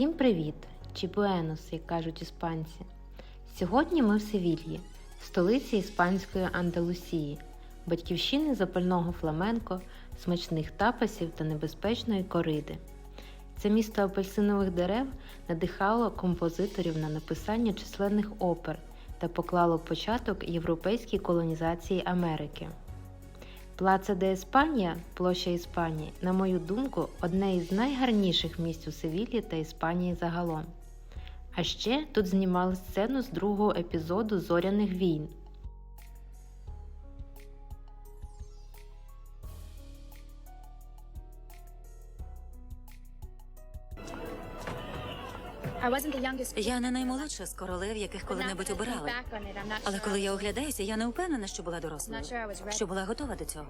Всім привіт! Чи буенос, як кажуть іспанці. Сьогодні ми в Севільї, столиці іспанської Андалусії, батьківщини запального фламенко, смачних тапасів та небезпечної кориди. Це місто апельсинових дерев надихало композиторів на написання численних опер та поклало початок європейській колонізації Америки. Плаца де Іспанія, площа Іспанії, на мою думку, одне із найгарніших місць у Севілі та Іспанії загалом. А ще тут знімали сцену з другого епізоду Зоряних війн. Я не наймолодша з королев, яких коли-небудь обирали. Але коли я оглядаюся, я не впевнена, що була дорослою, що була готова до цього.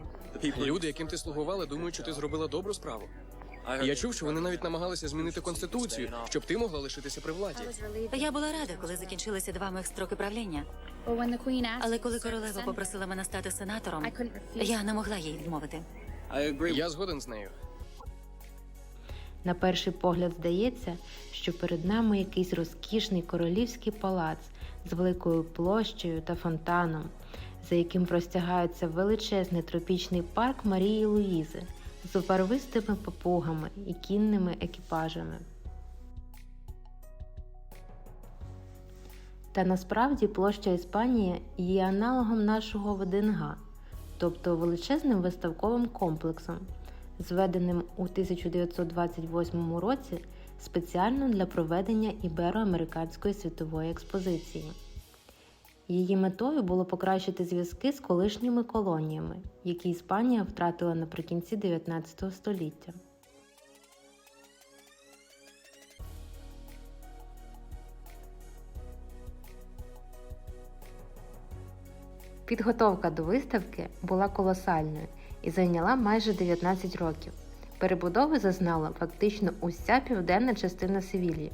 Люди, яким ти слугувала, думають, що ти зробила добру справу. Я чув, що вони навіть намагалися змінити конституцію, щоб ти могла лишитися при владі. Я була рада, коли закінчилися два моїх строки правління. Але коли королева попросила мене стати сенатором, я не могла їй відмовити. Я згоден з нею. На перший погляд здається, що перед нами якийсь розкішний королівський палац з великою площею та фонтаном, за яким простягається величезний тропічний парк Марії Луїзи з барвистими папугами і кінними екіпажами. Та насправді площа Іспанії є аналогом нашого ВДНГ, тобто величезним виставковим комплексом, зведеним у 1928 році спеціально для проведення ібероамериканської світової експозиції. Її метою було покращити зв'язки з колишніми колоніями, які Іспанія втратила наприкінці 19 століття. Підготовка до виставки була колосальною і зайняла майже 19 років. Перебудови зазнала фактично уся південна частина Севілії.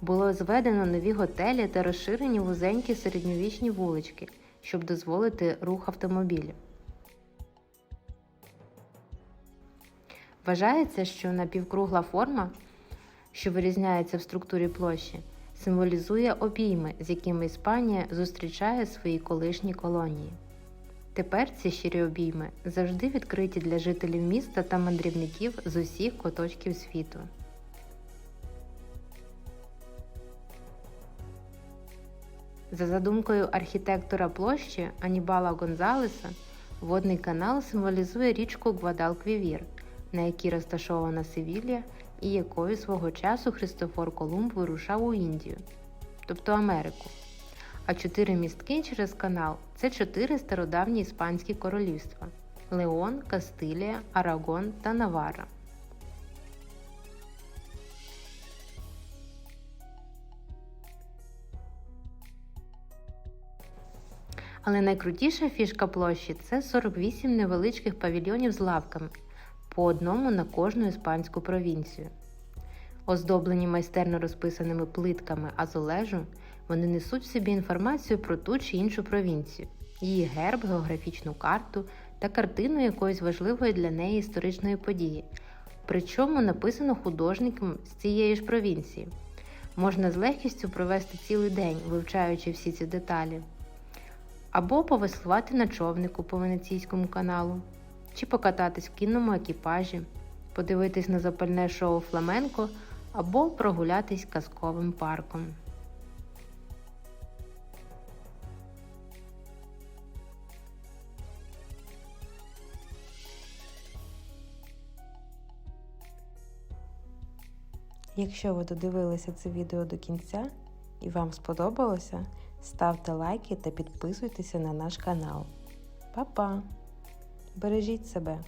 Було зведено нові готелі та розширені вузенькі середньовічні вулички, щоб дозволити рух автомобілів. Вважається, що напівкругла форма, що вирізняється в структурі площі, символізує обійми, з якими Іспанія зустрічає свої колишні колонії. Тепер ці щирі обійми завжди відкриті для жителів міста та мандрівників з усіх куточків світу. За задумкою архітектора площі Анібала Гонзалеса, водний канал символізує річку Гвадалквівір, на якій розташована Севілля і якою свого часу Христофор Колумб вирушав у Індію, тобто Америку. А чотири містки через канал це чотири стародавні іспанські королівства Леон, Кастилія, Арагон та Навара. Але найкрутіша фішка площі це 48 невеличких павільйонів з лавками, по одному на кожну іспанську провінцію. Оздоблені майстерно розписаними плитками азолежу, вони несуть в собі інформацію про ту чи іншу провінцію, її герб, географічну карту та картину якоїсь важливої для неї історичної події. Причому написано художником з цієї ж провінції. Можна з легкістю провести цілий день, вивчаючи всі ці деталі, або повеслувати на човнику по Венеційському каналу, чи покататись в кінному екіпажі, подивитись на запальне шоу Фламенко або прогулятись казковим парком. Якщо ви додивилися це відео до кінця і вам сподобалося, ставте лайки та підписуйтеся на наш канал. Па-па! Бережіть себе!